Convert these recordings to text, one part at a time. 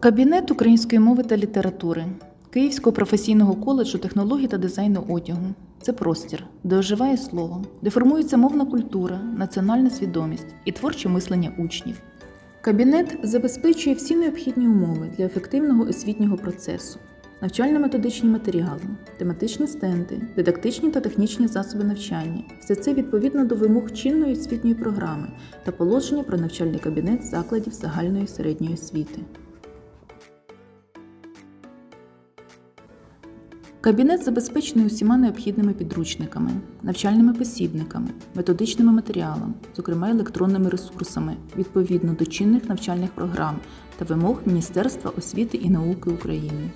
Кабінет української мови та літератури Київського професійного коледжу технологій та дизайну одягу. Це простір, де оживає слово, де формується мовна культура, національна свідомість і творче мислення учнів. Кабінет забезпечує всі необхідні умови для ефективного освітнього процесу, навчально-методичні матеріали, тематичні стенди, дидактичні та технічні засоби навчання. Все це відповідно до вимог чинної освітньої програми та положення про навчальний кабінет закладів загальної середньої освіти. Кабінет забезпечений усіма необхідними підручниками, навчальними посібниками, методичними матеріалами, зокрема електронними ресурсами, відповідно до чинних навчальних програм та вимог Міністерства освіти і науки України.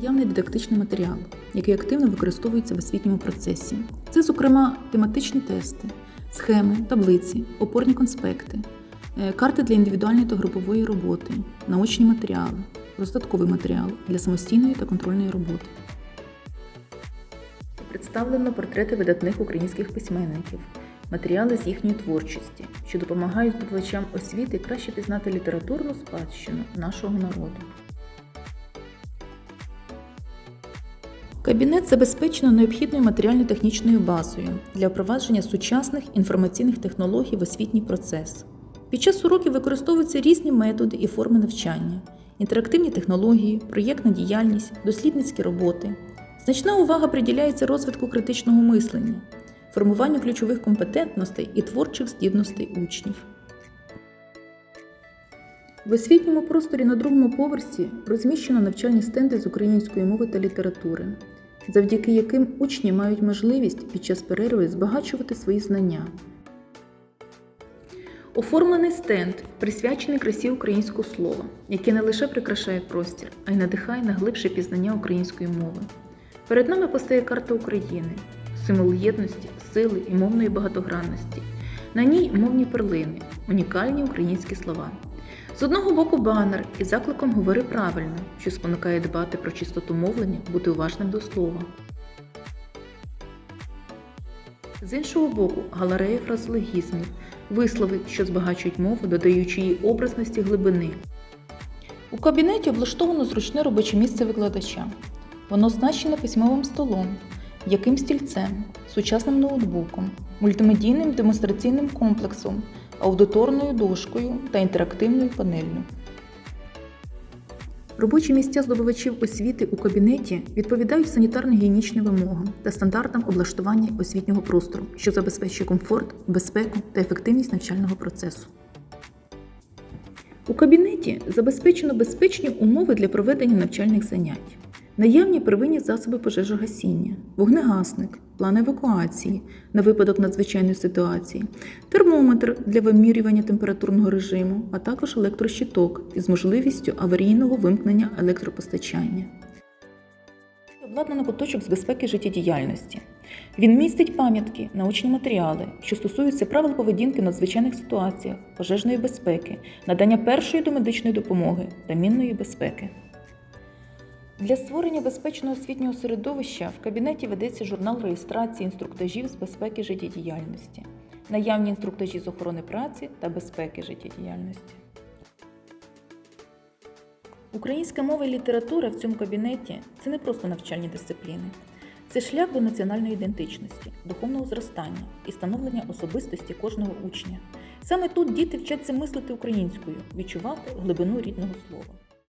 Явний дидактичний матеріал, який активно використовується в освітньому процесі. Це, зокрема, тематичні тести, схеми, таблиці, опорні конспекти, е, карти для індивідуальної та групової роботи, научні матеріали, роздатковий матеріал для самостійної та контрольної роботи. Представлено портрети видатних українських письменників, матеріали з їхньої творчості, що допомагають здобувачам освіти краще пізнати літературну спадщину нашого народу. Кабінет забезпечено необхідною матеріально-технічною базою для впровадження сучасних інформаційних технологій в освітній процес. Під час уроків використовуються різні методи і форми навчання, інтерактивні технології, проєктна діяльність, дослідницькі роботи. Значна увага приділяється розвитку критичного мислення, формуванню ключових компетентностей і творчих здібностей учнів. В освітньому просторі на другому поверсі розміщено навчальні стенди з української мови та літератури, завдяки яким учні мають можливість під час перерви збагачувати свої знання. Оформлений стенд присвячений красі українського слова, яке не лише прикрашає простір, а й надихає на глибше пізнання української мови. Перед нами постає карта України, символ єдності, сили і мовної багатогранності. На ній мовні перлини, унікальні українські слова. З одного боку банер із закликом говори правильно, що спонукає дбати про чистоту мовлення, бути уважним до слова. З іншого боку, галерея фразологізмів, вислови, що збагачують мову, додаючи їй образності глибини. У кабінеті облаштовано зручне робоче місце викладача. Воно оснащене письмовим столом, яким стільцем, сучасним ноутбуком, мультимедійним демонстраційним комплексом, аудиторною дошкою та інтерактивною панеллю. Робочі місця здобувачів освіти у кабінеті відповідають санітарно-гігієнічним вимогам та стандартам облаштування освітнього простору, що забезпечує комфорт, безпеку та ефективність навчального процесу. У кабінеті забезпечено безпечні умови для проведення навчальних занять. Наявні первинні засоби пожежогасіння, вогнегасник, план евакуації на випадок надзвичайної ситуації, термометр для вимірювання температурного режиму, а також електрощиток із можливістю аварійного вимкнення електропостачання. Обладнано куточок з безпеки життєдіяльності. Він містить пам'ятки, научні матеріали, що стосуються правил поведінки в надзвичайних ситуаціях, пожежної безпеки, надання першої домедичної допомоги та мінної безпеки. Для створення безпечного освітнього середовища в кабінеті ведеться журнал реєстрації інструктажів з безпеки життєдіяльності, наявні інструктажі з охорони праці та безпеки життєдіяльності. Українська мова і література в цьому кабінеті це не просто навчальні дисципліни. Це шлях до національної ідентичності, духовного зростання і становлення особистості кожного учня. Саме тут діти вчаться мислити українською, відчувати глибину рідного слова.